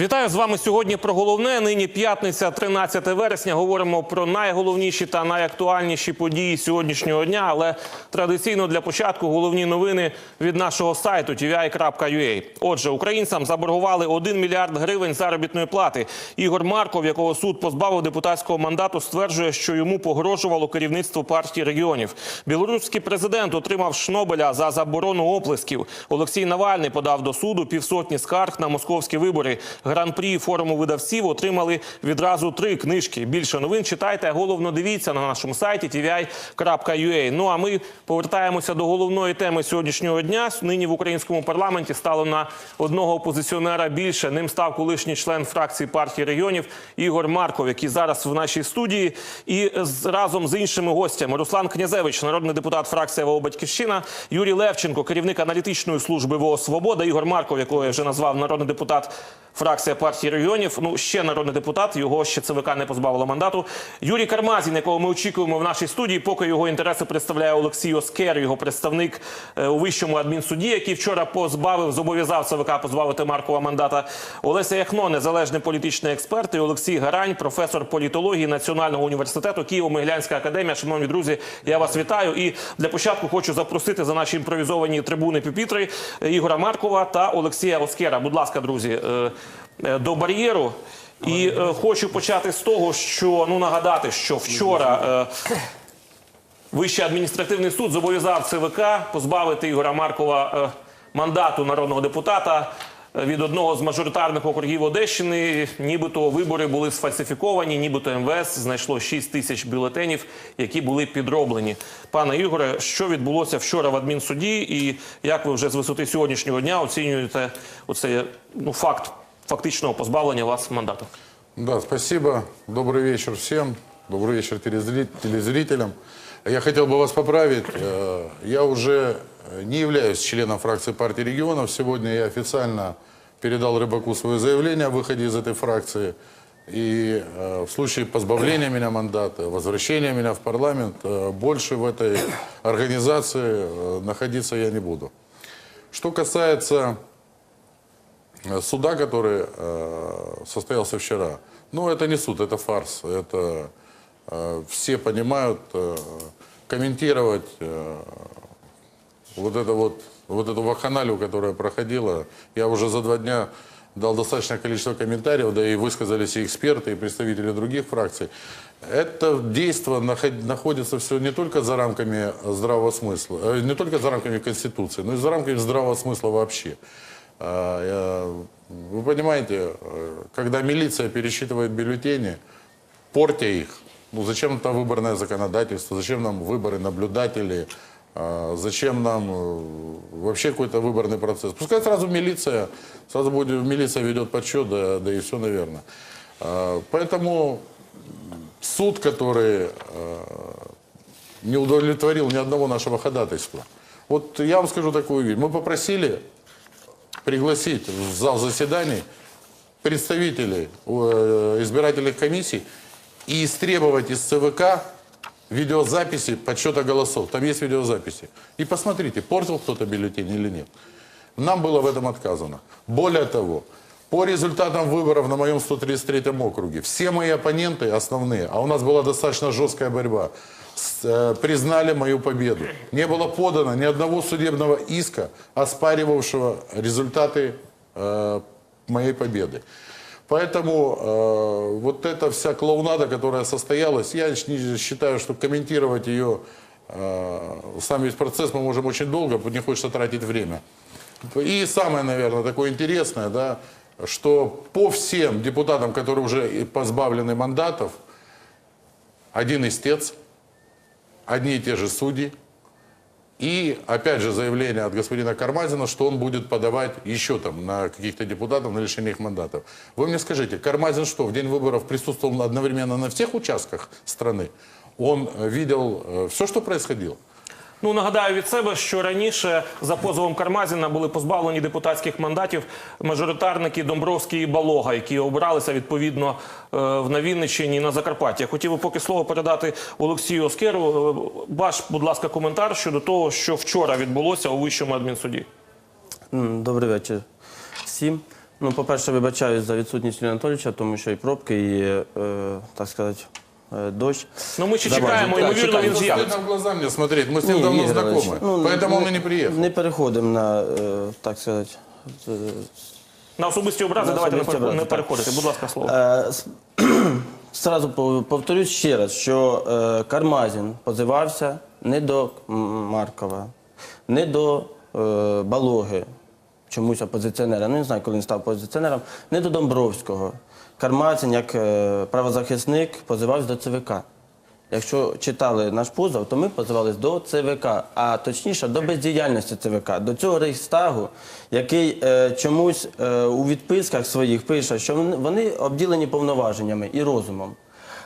Вітаю з вами сьогодні про головне. Нині п'ятниця, 13 вересня. Говоримо про найголовніші та найактуальніші події сьогоднішнього дня. Але традиційно для початку головні новини від нашого сайту tvi.ua. Отже, українцям заборгували 1 мільярд гривень заробітної плати. Ігор Марков, якого суд позбавив депутатського мандату, стверджує, що йому погрожувало керівництво партії регіонів. Білоруський президент отримав Шнобеля за заборону оплесків. Олексій Навальний подав до суду півсотні скарг на московські вибори. Гран-прі форуму видавців отримали відразу три книжки. Більше новин читайте, головно дивіться на нашому сайті tvi.ua. Ну а ми повертаємося до головної теми сьогоднішнього дня. Нині в українському парламенті стало на одного опозиціонера більше. Ним став колишній член фракції партії регіонів Ігор Марков, який зараз в нашій студії, і разом з іншими гостями Руслан Князевич, народний депутат фракції ВО Батьківщина, Юрій Левченко, керівник аналітичної служби ВО Свобода, Ігор Марков, якого я вже назвав народний депутат фракція партії регіонів. Ну ще народний депутат. Його ще ЦВК не позбавило мандату. Юрій Кармазін, якого ми очікуємо в нашій студії, поки його інтереси представляє Олексій Оскер, його представник е, у вищому адмінсуді, який вчора позбавив, зобов'язав ЦВК позбавити Маркова мандата. Олеся Яхно, незалежний політичний експерт, і Олексій Гарань, професор політології Національного університету Києво-Могилянська академія. Шановні друзі, я вас вітаю. І для початку хочу запросити за наші імпровізовані трибуни піпітри е, Ігора Маркова та Олексія Оскера. Будь ласка, друзі, е, до бар'єру. І е, хочу почати з того, що ну нагадати, що вчора е, Вищий адміністративний суд зобов'язав ЦВК позбавити Ігоря Маркова е, мандату народного депутата е, від одного з мажоритарних округів Одещини. Нібито вибори були сфальсифіковані, нібито МВС знайшло 6 тисяч бюлетенів, які були підроблені. Пане Ігоре, що відбулося вчора в адмінсуді, і як ви вже з висоти сьогоднішнього дня оцінюєте оцей ну, факт фактичного позбавлення вас мандату? Да, спасибо. Добрый вечер всем. Добрый вечер телезри- телезрителям. Я хотел бы вас поправить. Э, Я уже не являюсь членом фракции партии регионов. Сегодня я официально передал Рыбаку свое заявление о выходе из этой фракции. И э, в случае позбавления меня мандата, возвращения меня в парламент, э, больше в этой организации находиться я не буду. Что касается суда, который э, состоялся вчера. Ну, это не суд, это фарс. Это э, все понимают, э, комментировать вот это вот, вот эту вакханалию, которая проходила. Я уже за два дня дал достаточное количество комментариев, да и высказались и эксперты, и представители других фракций. Это действие наход- находится все не только за рамками здравого смысла, не только за рамками Конституции, но и за рамками здравого смысла вообще. А, Вы понимаете, э, когда милиция пересчитывает бюллетени, портя их, ну зачем там выборное законодательство, зачем нам выборы наблюдателей, а, зачем нам э, вообще какой-то выборный процесс. Пускай сразу милиция, сразу будет, милиция ведет подсчет, да, да и все, наверное. А, Поэтому суд, который э, не удовлетворил ни одного нашего ходатайства. Вот я вам скажу такую вещь. Мы попросили пригласить в зал заседаний представителей э, избирательных комиссий и истребовать из ЦВК видеозаписи подсчета голосов. Там есть видеозаписи. И посмотрите, портил кто-то бюллетень или нет. Нам было в этом отказано. Более того, по результатам выборов на моем 133 округе, все мои оппоненты основные, а у нас была достаточно жесткая борьба, э, признали мою победу. Не было подано ни одного судебного иска, оспаривавшего результаты э, моей победы. Поэтому э, вот эта вся клоунада, которая состоялась, я считаю, что комментировать ее, э, сам весь процесс мы можем очень долго, не хочется тратить время. И самое, наверное, такое интересное, да, что по всем депутатам, которые уже позбавлены мандатов, один истец, одни и те же судьи, и, опять же, заявление от господина Кармазина, что он будет подавать еще там на каких-то депутатов на лишение их мандатов. Вы мне скажите, Кармазин что, в день выборов присутствовал одновременно на всех участках страны? Он э, видел все, что происходило? Ну нагадаю від себе, що раніше за позовом Кармазіна були позбавлені депутатських мандатів мажоритарники Домбровський і Балога, які обиралися відповідно е, в на Вінниччині на Закарпатті. Я хотів би поки слово передати Олексію Оскеру. Е, Ваш, будь ласка, коментар щодо того, що вчора відбулося у вищому адмінсуді. Добрий вечір всім. Ну, по-перше, вибачаюсь за відсутність Юрія Анатолійовича, тому що і пробки, і, е, так сказати, е, дощ. Ну ми ще Заважить. чекаємо, Так, ймовірно, чекаємо. він Стыдно з'явиться. в глаза мне смотреть, мы с ним Ні, давно Ігор Іванович, знакомы. ну, Поэтому он не- и не приехал. Не переходимо на, е, так сказати, е, На особисті образи На давайте не особисті переходити. образи, не так. переходити. Будь ласка, слово. Е, с- Сразу пов- повторюсь ще раз, що е, Кармазін позивався не до М- Маркова, не до е, Балоги, чомусь опозиціонера, ну не знаю, коли він став опозиціонером, не до Домбровського. Кармазін, як е, правозахисник, позивався до ЦВК. Якщо читали наш позов, то ми позивались до ЦВК, а точніше до бездіяльності ЦВК, до цього рейхстагу, який е, чомусь е, у відписках своїх пише, що вони обділені повноваженнями і розумом.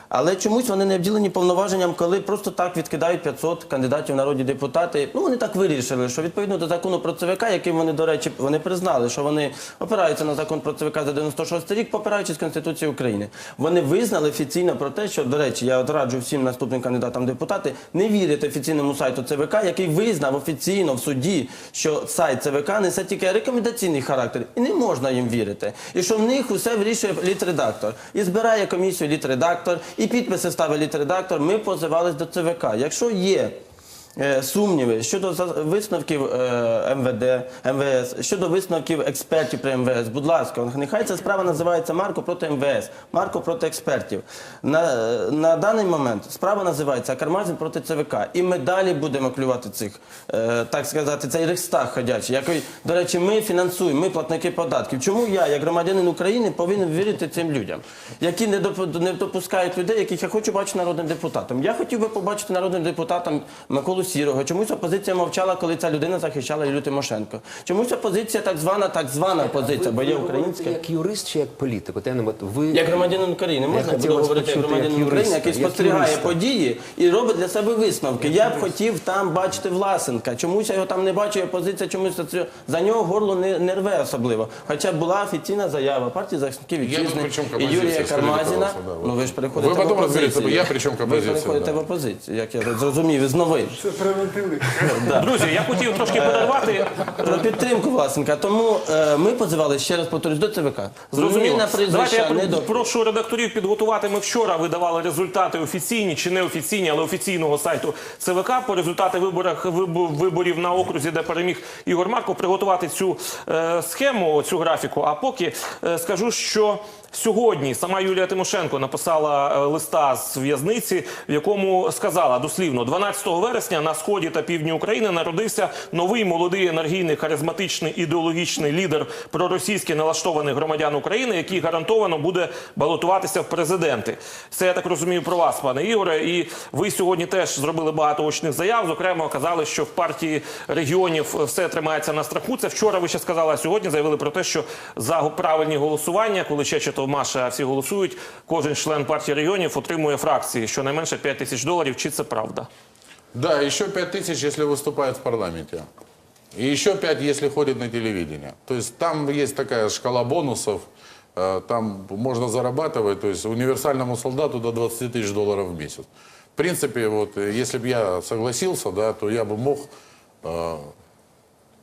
Але чомусь вони не обділені повноваженням, коли просто так відкидають 500 кандидатів народні депутати. Ну вони так вирішили, що відповідно до закону про ЦВК, яким вони, до речі, вони признали, що вони опираються на закон про ЦВК за 96 рік, попираючись Конституції України. Вони визнали офіційно про те, що, до речі, я от раджу всім наступним кандидатам депутати не вірити офіційному сайту ЦВК, який визнав офіційно в суді, що сайт ЦВК несе тільки рекомендаційний характер, і не можна їм вірити. І що в них усе вирішує літредактор. І збирає комісію літредактор, і підписи ставить літредактор. Ми позивались до ЦВК. Якщо є сумніви щодо висновків е, МВД, МВС, щодо висновків експертів при МВС, будь ласка, нехай ця справа називається Марко проти МВС, Марко проти експертів. На, е, на даний момент справа називається Кармазін проти ЦВК. І ми далі будемо клювати цих, е, так сказати, цей рекстаг ходячий, який, до речі, ми фінансуємо, ми платники податків. Чому я, як громадянин України, повинен вірити цим людям, які не, не допускають людей, яких я хочу бачити народним депутатом. Я хотів би побачити народним депутатом Миколу Сірого. Чомусь опозиція мовчала, коли ця людина захищала Юлію Тимошенко. Чомусь опозиція, так звана, так звана опозиція, бо є українська. Як юрист чи як політик? От я не ви Як громадянин України, можна я хотів буду вас говорити як почути громадянин як України, юриста, який як спостерігає юриста. події і робить для себе висновки. Я б хотів там бачити Власенка. Чомусь я його там не бачу, і опозиція чомусь за це- за нього горло не, не рве особливо. Хоча була офіційна заява партії захисників Я вітчизни тут при чому і Юрія Кармазіна. да, Ну ви ж переходите Ви потім в розберіться, опозицію. я при чому Ви переходите да. в опозицію, як я зрозумів, із новин. Друзі, я хотів трошки перервати. Про підтримку Власенка. Тому е, ми позивали ще раз повторюсь до ЦВК. Зрозуміло. Зміна Давайте я не до прошу редакторів підготувати. Ми вчора видавали результати офіційні чи неофіційні, але офіційного сайту ЦВК по результати виборах виборів на окрузі, де переміг Ігор Марко, приготувати цю е, схему, цю графіку. А поки е, скажу, що. Сьогодні сама Юлія Тимошенко написала е, листа з в'язниці, в якому сказала дослівно 12 вересня на сході та півдні України народився новий молодий енергійний, харизматичний ідеологічний лідер проросійськи налаштованих громадян України, який гарантовано буде балотуватися в президенти. Це я так розумію про вас, пане Ігоре. І ви сьогодні теж зробили багато очних заяв. Зокрема, казали, що в партії регіонів все тримається на страху. Це вчора ви ще сказали, а сьогодні заявили про те, що за правильні голосування, коли ще чи то Маша, а всі голосують, кожен член партії регіонів отримує фракції щонайменше 5 тисяч доларів. Чи це правда? Да, еще пять тысяч, если выступает в парламенте. И еще пять, если ходит на телевидение. То есть там есть такая шкала бонусов. э, Там можно зарабатывать, то есть универсальному солдату до 20 тысяч долларов в месяц. В принципе, вот, э, если бы я согласился, да, то я бы мог, э,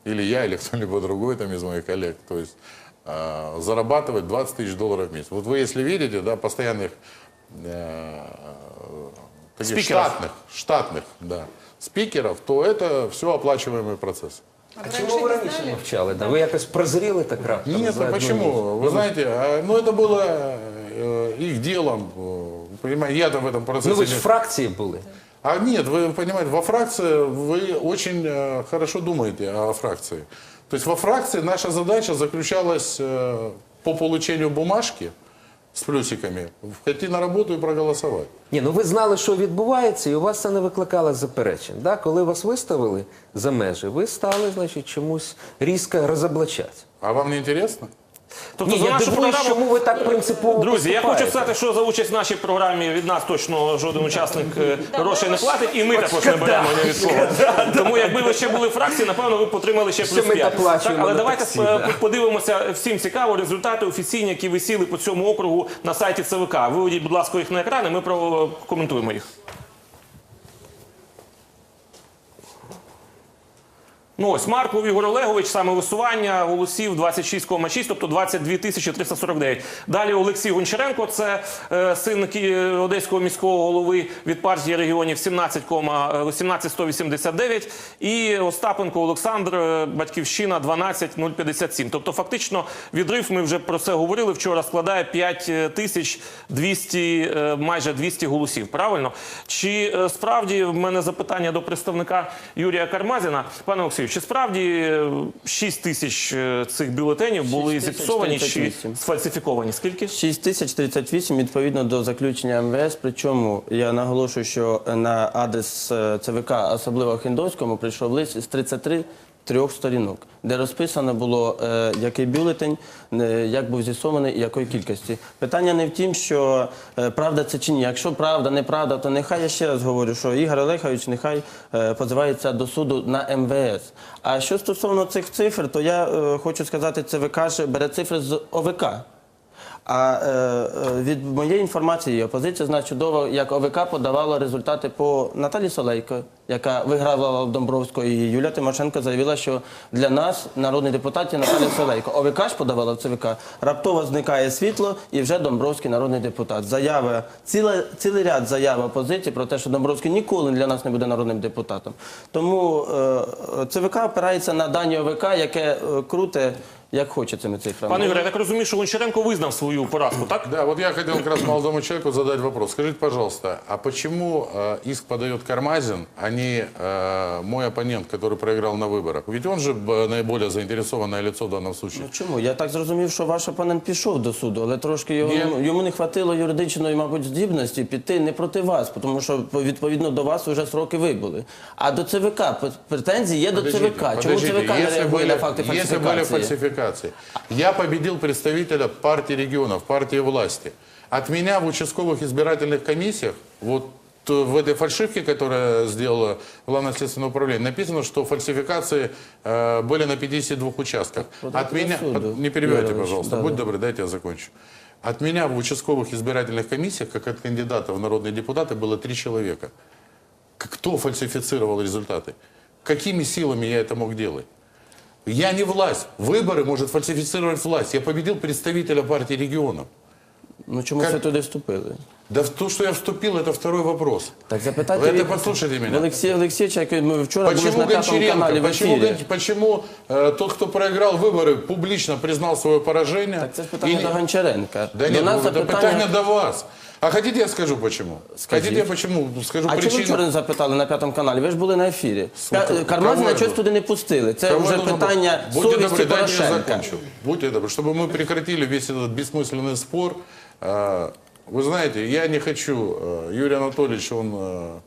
или я, или кто-либо другой там из моих коллег, то есть э, зарабатывать 20 тысяч долларов в месяц. Вот вы если видите, да, постоянных э, таких Спикеров. штатных, штатных, да, спикеров, то это все оплачиваемый процесс. а чому ви раніше мовчали? Да? Ви якось прозріли так раптом? Нет, за ну одну почему? ніч? Вы знаете, а, ну это было э, их делом, э, понимаете, я-то в этом процессе... Ну ви ж не- в фракції були. А нет, вы понимаете, во фракции вы очень э, хорошо думаете о фракции. То есть во фракции наша задача заключалась э, по получению бумажки с плюсиками, войти на роботу і проголосувати. Ні, ну ви знали, що відбувається, і у вас це не викликало заперечень. Да? Коли вас виставили за межі, ви стали, значить, чомусь різко розоблачати. А вам не интересно? Тобто Ні, за я нашу дивуюсь, програму чому ви так принципово Друзі, я хочу сказати, що за участь в нашій програмі від нас точно жоден учасник е, грошей не платить, і ми також не беремо ні від кого. Тому якби ви ще були в фракції, напевно, ви б отримали ще Що плюс ми 5. доплачуємо але на давайте таксі, е, да. подивимося всім цікаво результати офіційні, які висіли по цьому округу на сайті ЦВК. Виведіть, будь ласка, їх на екрани, ми прокоментуємо їх. Ну ось Марков Ігор Олегович, саме висування голосів 26,6, тобто 22 тисячі 349. Далі Олексій Гончаренко, це е, син Одеського міського голови від партії регіонів 17, 17189. І Остапенко Олександр, е, батьківщина 12057. Тобто, фактично, відрив, ми вже про це говорили вчора, складає 5 тисяч 200, е, майже 200 голосів. Правильно? Чи е, справді в мене запитання до представника Юрія Кармазіна? Пане Олексію, чи справді е, 6 тисяч е, цих бюлетенів були 6 тисяч зіпсовані чи 38. сфальсифіковані? Скільки? 6038 відповідно до заключення МВС. Причому я наголошую, що на адрес е, ЦВК, особливо Хіндовському, прийшов лист з 33 трьох сторінок, де розписано було, е, який бюлетень, е, як був з'ясований і якої кількості. Питання не в тім, що е, правда це чи ні. Якщо правда, неправда, то нехай я ще раз говорю, що Ігор Олегович нехай позивається до суду на МВС. А що стосовно цих цифр, то я хочу сказати, ЦВК бере цифри з ОВК. А е, е, від моєї інформації опозиція знає чудово, як ОВК подавала результати по Наталі Солейко, яка вигравала в Домбровську, і Юлія Тимошенко заявила, що для нас, народний депутат, є Наталя Солейко. ОВК ж подавала в ЦВК. Раптово зникає світло, і вже Домбровський народний депутат. Заява, ціле, цілий ряд заяв опозиції про те, що Домбровський ніколи для нас не буде народним депутатом. Тому е, ЦВК опирається на дані ОВК, яке е, круте, як хоче цими цифрами. Пане Ігоре, я так розумію, що Гончаренко визнав свою поразку, так? Да, вот я хотел как раз молодому человеку задать вопрос. Скажите, пожалуйста, а почему э, иск подает Кармазин, а не э, мой оппонент, который проиграл на выборах? Ведь он же э, наиболее заинтересованное лицо в данном случае. Ну, Чому? Я так зрозумів, що ваш опонент пішов до суду, але трошки його, Ні. йому не хватило юридичної, мабуть, здібності піти не проти вас, тому що відповідно до вас вже сроки вибули. А до ЦВК п- претензії є до ЦВК. Чому подождите, ЦВК не если реагує на были, факти если были фальсифікації? Фальсификации, я победил представителя партии регионов, партии власти. От меня в участковых избирательных комиссиях, вот э, в этой фальшивке, которая сделала Главное следственное управление, написано, что фальсификации э, были на 52 участках. Вот От меня, суду, не перебивайте, пожалуйста, да, будь да. добры, дайте я закончу. От меня в участковых избирательных комиссиях, как от кандидата в народные депутаты, было три человека. Кто фальсифицировал результаты? Какими силами я это мог делать? Я не власть. Выборы может фальсифицировать власть. Я победил представителя партии регионов. Ну чому Как- ви туди вступили? Да в то, что я вступил, это второй вопрос. Так запитайте Это від- послушайте меня. Олексія Олексійовича, який ми вчора були ж Почему на п'ятому каналі Гончаренко, в почему, ефірі. Гон- почему э, тот, кто проиграл выборы, публично признал свое поражение? Так це ж питання И- до Гончаренка. Да до нет, нас ну, это запитання... питание до вас. А хотите я скажу почему? Скажите. Хотите я почему? Скажу А чому ви причину. вчора не запитали на п'ятому каналі? Ви ж були на ефірі. Слухай, Пя- Кармазіна кого щось я туди не пустили. Це Кого вже нужно было? питання Будьте совісті добры, дайте я Порошенка. закончу. Будьте добры, чтобы мы прекратили весь этот бессмысленный спор. А, Вы знаете, я не хочу, э, Юрий Анатольевич, он э,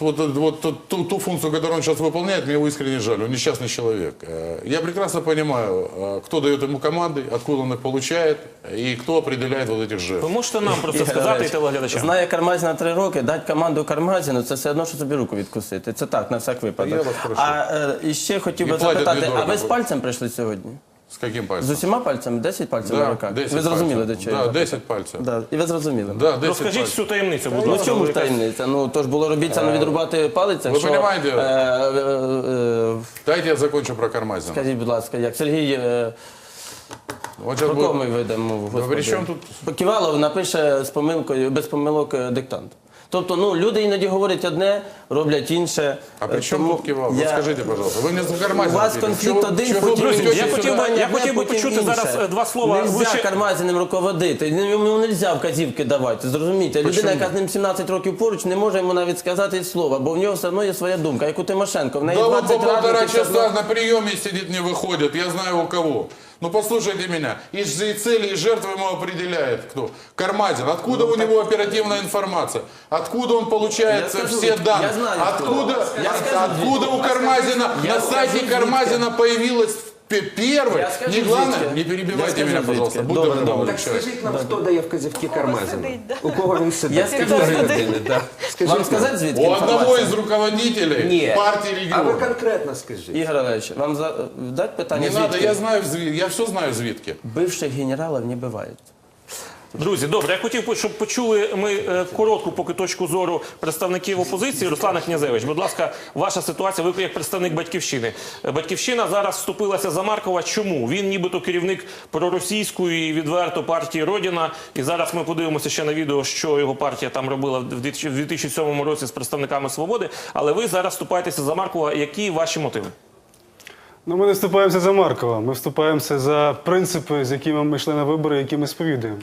вот, вот ту, ту- ту функцию, которую он сейчас выполняет, мне его искренне жаль, он несчастный человек. Э, Я прекрасно понимаю, э, кто дает ему команды, откуда он их получает и кто определяет вот этих жертв. Ви можете нам про це Ігор сказати і Олегович, телеглядачам? Знає Кармазіна три роки, дати команду Кармазіну, це все одно, що собі руку відкусити. Це так, на всяк Я випадок. вас прошу. А е, і ще хотів би Не платять запитати, недорого. а ви з пальцем прийшли сьогодні? С каким З усіма пальцями? 10 пальців на руках? 10 ви зрозуміли, до чого? я Да, запитав? 10 пальцев. Да. І ви зрозуміли. Да, 10 Розкажіть пальцев. всю таємницю, будь Ну, ласка. чому ж таємниця? Ну, то ж було робіться не відрубати палиця. ви що, понімаєте? е, е, е, Дайте я закончу про Кармазина. Скажіть, будь ласка, як Сергій е, сейчас про кого ми ведемо? Господи? при чому тут- Ківалов напише з помилкою, без помилок е, диктант. Тобто, ну, люди іноді говорять одне, роблять інше. А при Е, чем тому тут Кивал? я- Вот скажите, пожалуйста. Вы мне за У Кармазина вас пили. конфлікт Чего- один, чего вы потім бросите Друзі, інше. я хотів би- Питання я одне, хотів би потім почути інше. зараз, е, два слова. Ви Нельзя ще- Кармазіним руководити. Йому не можна вказівки давати. Зрозумієте, людина, Почему? яка з ним 17 років поруч, не може йому навіть сказати й слова, бо в нього все одно є своя думка, як у Тимошенко. В неї Да он 20 по полтора радників, все одно- часа на приеме сидит, не выходит. Я знаю у кого. Ну послушайте меня. И, цели, и жертвы ему определяет кто? Кармазин. Откуда у него оперативная информация? Откуда он получает Я скажу, все я данные? знаю, откуда. Я скажу, откуда у Кармазина Я на сайте. Кармазина появилась п- первой? Я скажу, Не главное, звідки. не перебивайте Я скажу, меня, пожалуйста. звідки. Будь Добре, добрый, добре. молодой Так человек. скажіть нам, хто дає вказівки Кармазину? сидить, да. У кого він сидить? Я скажу, Три звідки. години, да. Скажіть Вам нам. сказати звідки У одного інформація? из руководителей Ні. партии А ви регионов. конкретно скажіть. Ігор Олегович, вам за... дати питання Не надо, звідки? я знаю, зві- я все знаю звідки. Бывших генералов не бывает. Друзі, добре, я хотів, щоб почули ми е, коротку поки точку зору представників опозиції. Руслана Князевич, будь ласка, ваша ситуація. Ви як представник батьківщини. Е, Батьківщина зараз вступилася за Маркова. Чому він, нібито керівник проросійської відверто партії Родіна. І зараз ми подивимося ще на відео, що його партія там робила в 2000 в 2007 році з представниками свободи. Але ви зараз вступаєтеся за Маркова. Які ваші мотиви? Ну, ми не вступаємося за Маркова, ми вступаємося за принципи, з якими ми йшли на вибори, які ми сповідуємо.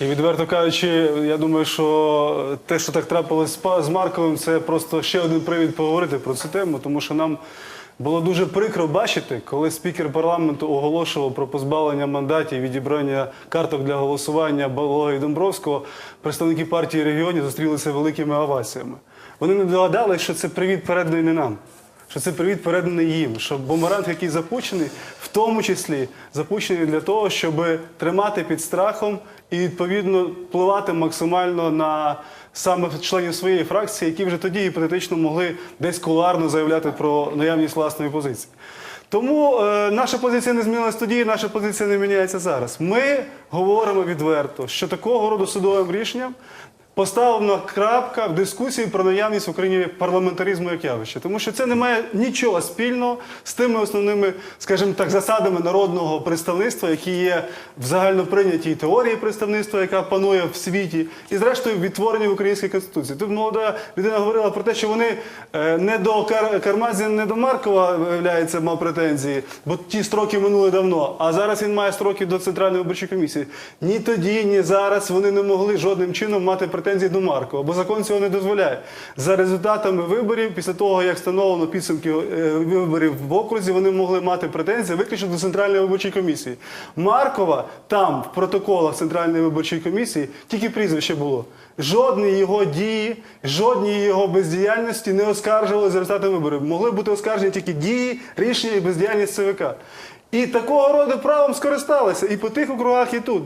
І відверто кажучи, я думаю, що те, що так трапилось з Марковим, це просто ще один привід поговорити про цю тему, тому що нам було дуже прикро бачити, коли спікер парламенту оголошував про позбавлення мандатів, відібрання карток для голосування Балога і Домбровського, представники партії регіонів зустрілися великими оваціями. Вони не догадали, що це привід переданий не нам що це привіт переданий їм, що бумеранг, який запущений, в тому числі запущений для того, щоб тримати під страхом і відповідно впливати максимально на саме членів своєї фракції, які вже тоді гіпотетично могли десь кулуарно заявляти про наявність власної позиції. Тому е, наша позиція не змінилась тоді, наша позиція не міняється зараз. Ми говоримо відверто, що такого роду судовим рішенням поставлена крапка в дискусії про наявність в Україні парламентаризму як явища. Тому що це не має нічого спільного з тими основними, скажімо так, засадами народного представництва, які є в загальноприйнятій теорії представництва, яка панує в світі, і зрештою відтворені в українській конституції. Тут молода людина говорила про те, що вони е, не до Кар- не до Маркова, виявляється, мав претензії, бо ті строки минули давно. А зараз він має строки до Центральної виборчої комісії. Ні тоді, ні зараз вони не могли жодним чином мати претензії до Маркова, бо закон цього не дозволяє. За результатами виборів, після того як встановлено підсумки е, виборів в окрузі, вони могли мати претензії виключно до Центральної виборчої комісії. Маркова там в протоколах Центральної виборчої комісії тільки прізвище було. Жодні його дії, жодні його бездіяльності не оскаржували за результатами виборів. Могли бути оскаржені тільки дії, рішення і бездіяльність ЦВК. І такого роду правом скористалися і по тих округах, і тут.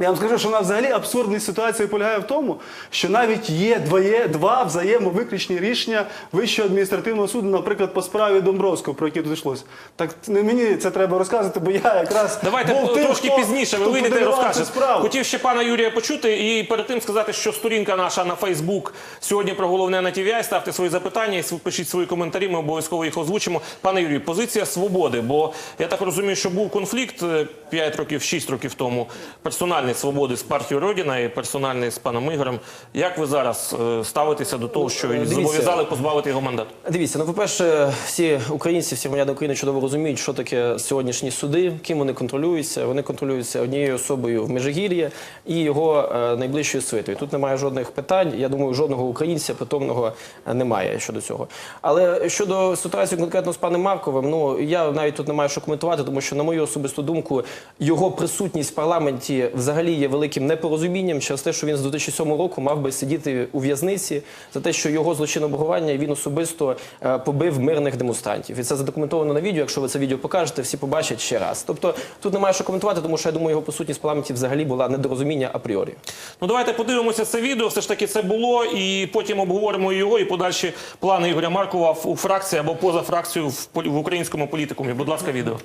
Я вам скажу, що вона взагалі абсурдність ситуації полягає в тому, що навіть є двоє, два взаємовиключні рішення Вищого адміністративного суду, наприклад, по справі Домбровського, про яке тут йшлося. Так не мені це треба розказувати, бо я якраз Давайте був тим, трошки хто- пізніше. Ви вийдете і розкажете. справу. Хотів ще пана Юрія почути і перед тим сказати, що сторінка наша на Фейсбук сьогодні про головне на TVI. Ставте свої запитання і пишіть свої коментарі. Ми обов'язково їх озвучимо. Пане Юрію, позиція свободи. Бо я так розумію, що був конфлікт 5 років, 6 років тому. Персональний свободи з партією Родіна і персональний з паном Ігорем. Як ви зараз е, ставитеся до того, що дивіться. зобов'язали позбавити його мандату? Дивіться, ну по-перше, всі українці, всі громадяни України чудово розуміють, що таке сьогоднішні суди, ким вони контролюються. Вони контролюються однією особою в Межигір'ї і його е, найближчою свитою. Тут немає жодних питань. Я думаю, жодного українця питомного е, немає щодо цього. Але щодо ситуації конкретно з паном Марковим, ну я навіть тут не маю що коментувати, тому що, на мою особисту думку, його присутність в парламенті взагалі є великим непорозумінням через те, що він з 2007 року мав би сидіти у в'язниці за те, що його злочинне обґрування він особисто е, побив мирних демонстрантів. І це задокументовано на відео. Якщо ви це відео покажете, всі побачать ще раз. Тобто тут немає що коментувати, тому що я думаю, його присутність в парламенті взагалі була недорозуміння апріорі. Ну давайте подивимося це відео. Все ж таки це було, і потім обговоримо його і подальші плани Ігоря Маркова у фракції або поза фракцією в українському політикумі. Будь ласка, відео.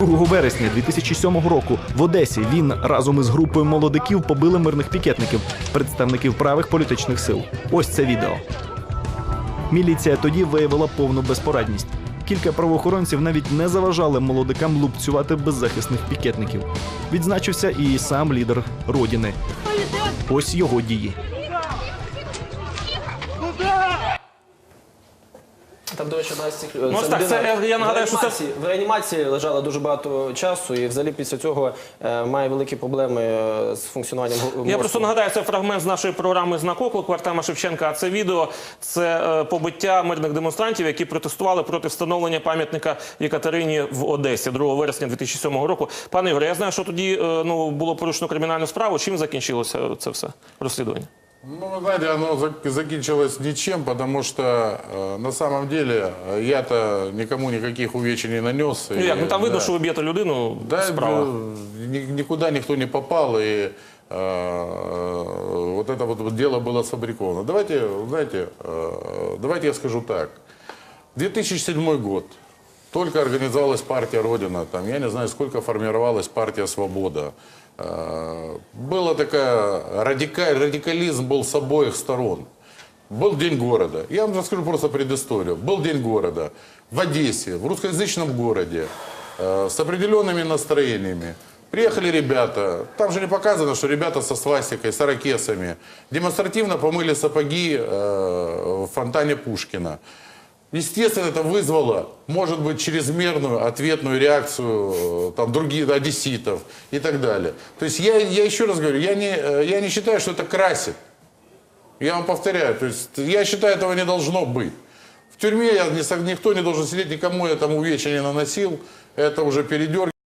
2 вересня 2007 року в Одесі він разом із групою молодиків побили мирних пікетників, представників правих політичних сил. Ось це відео. Міліція тоді виявила повну безпорадність. Кілька правоохоронців навіть не заважали молодикам лупцювати беззахисних пікетників. Відзначився і сам лідер родини. Ось його дії. Там, до речі, одна з цих Ну, так, це, я нагадаю, що це- в реанімації, лежала дуже багато часу, і взагалі після цього е, має великі проблеми е, з функціонуванням го- Я просто нагадаю, це фрагмент з нашої програми «Знак оклику» Артема Шевченка. А це відео це е, побиття мирних демонстрантів, які протестували проти встановлення пам'ятника Єкатерині в Одесі 2 вересня 2007 року. Пане Ігоре, я знаю, що тоді е, ну було порушено кримінальну справу. Чим закінчилося це все розслідування? Ну, вы знаете, оно зак- закончилось ничем, потому что э, на самом деле э, я-то никому никаких увечий не нанес. Ну як ну там видно, да. що ви б'єте людину. Да, справа. э, ни- никуда никто не попал, и э, вот это вот дело было сфабриковано. Давайте, знаете, э, давайте я скажу так. 2007 год. Только организовалась партия Родина, там, я не знаю, сколько формировалась партия Свобода. Э, Была такая радикаль, радикализм был с обоих сторон. Был День города. Я вам расскажу просто предысторию. Был День города в Одессе, в русскоязычном городе, э, с определенными настроениями. Приехали ребята, там же не показано, что ребята со свастикой, с ракесами, демонстративно помыли сапоги э, в фонтане Пушкина. Естественно, это вызвало, может быть, чрезмерную ответную реакцию э, там, других одесситов и так далее. То есть я, я еще раз говорю, я не, э, я не считаю, что это красит. Я вам повторяю, то есть я считаю, этого не должно быть. В тюрьме я, никто не должен сидеть, никому я там увечья не наносил. Это уже передергивание.